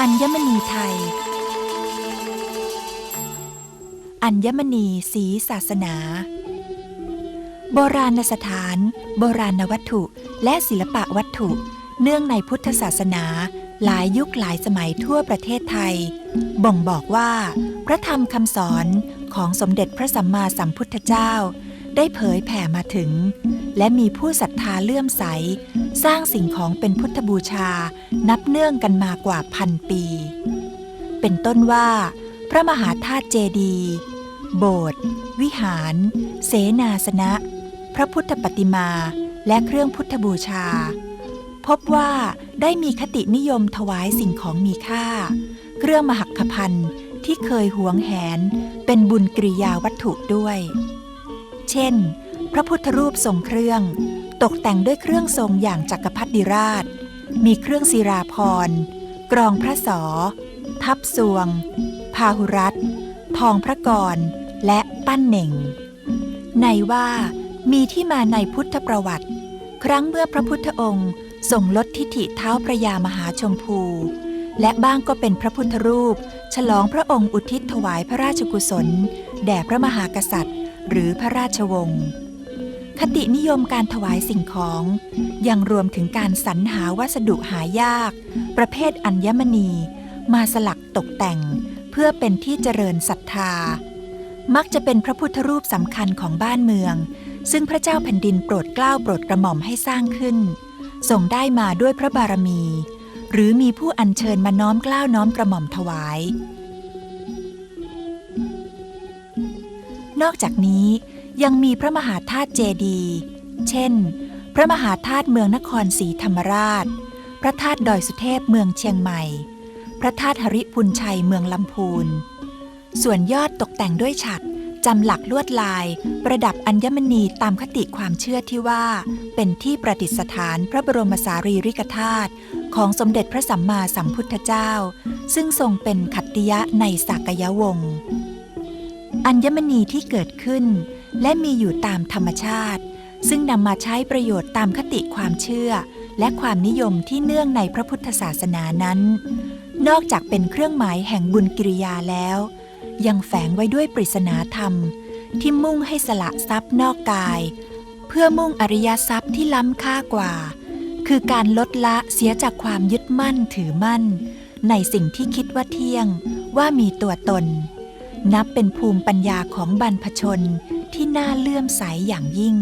อัญมณีไทย อัญมณีสีศาสนา โบราณสถาน โบราณวัตถุ และศิลปะวัตถุ เนื่องในพุทธศาสนา หลายยุคหลายสมัยทั่วประเทศไทย บ่งบอกว่า พระธรรมคำสอนของสมเด็จพระสัมมาสัมพุทธเจ้า ได้เผยแผ่มาถึง และมีผู้ศรัทธาเลื่อมใส สร้างสิ่งของเป็นพุทธบูชานับเนื่องกันมากว่าพันปี เป็นต้นว่า พระมหาธาตุเจดี โบสถ์วิหาร เสนาสนะ พระพุทธปฏิมาและเครื่องพุทธบูชา พบว่าได้มีคตินิยมถวายสิ่งของมีค่า เครื่องมหักพันธ์ที่เคยหวงแหน เป็นบุญกริยาวัตถุด้วย เช่น พระพุทธรูปทรงเครื่อง ตกแต่งด้วยเครื่องทรงอย่างจักรพรรดิราช มีเครื่องศิราพร กรองพระสอ ทับสวง พาหุรัตทองพระกร และปั้นเหน่ง ในว่ามีที่มาในพุทธประวัติ ครั้งเมื่อพระพุทธองค์ทรงลดทิฐิเท้าพระยามหาชมพู และบ้างก็เป็นพระพุทธรูป ฉลองพระองค์อุทิศถวายพระราชกุศล แด่พระมหากษัตริย์ หรือพระราชวงศ์คตินิยมการถวายสิ่งของ ยังรวมถึงการสรรหาวัสดุหายาก ประเภทอัญมณี มาสลักตกแต่ง เพื่อเป็นที่เจริญศรัทธา มักจะเป็นพระพุทธรูปสำคัญของบ้านเมือง ซึ่งพระเจ้าแผ่นดินโปรดเกล้าโปรดกระหม่อมให้สร้างขึ้นส่งได้มาด้วยพระบารมี หรือมีผู้อัญเชิญมาน้อมเกล้าวน้อมกระหม่อมถวาย นอกจากนี้ยังมีพระมหาธาตุเจดี เช่น พระมหาธาตุเมืองนครศรีธรรมราช พระธาตุดอยสุเทพเมืองเชียงใหม่ พระธาตุหริพุนชัยเมืองลำพูน ส่วนยอดตกแต่งด้วยฉัตรจำหลักลวดลาย ประดับอัญมณีตามคติความเชื่อที่ว่า เป็นที่ประดิษฐานพระบรมสารีริกธาตุของสมเด็จพระสัมมาสัมพุทธเจ้า ซึ่งทรงเป็นขัตติยะในสากยวงศ์ อัญมณีที่เกิดขึ้น และมีอยู่ตามธรรมชาติ ซึ่งนำมาใช้ประโยชน์ตามคติความเชื่อ และความนิยมที่เนื่องในพระพุทธศาสนานั้น นอกจากเป็นเครื่องหมายแห่งบุญกิริยาแล้ว ยังแฝงไว้ด้วยปริศนาธรรม ที่มุ่งให้สละทรัพย์นอกกาย เพื่อมุ่งอริยทรัพย์ที่ล้ำค่ากว่า คือการลดละเสียจากความยึดมั่นถือมั่น ในสิ่งที่คิดว่าเที่ยงว่ามีตัวตน นับเป็นภูมิปัญญาของบรรพชนที่น่าเลื่อมใสอย่างยิ่ง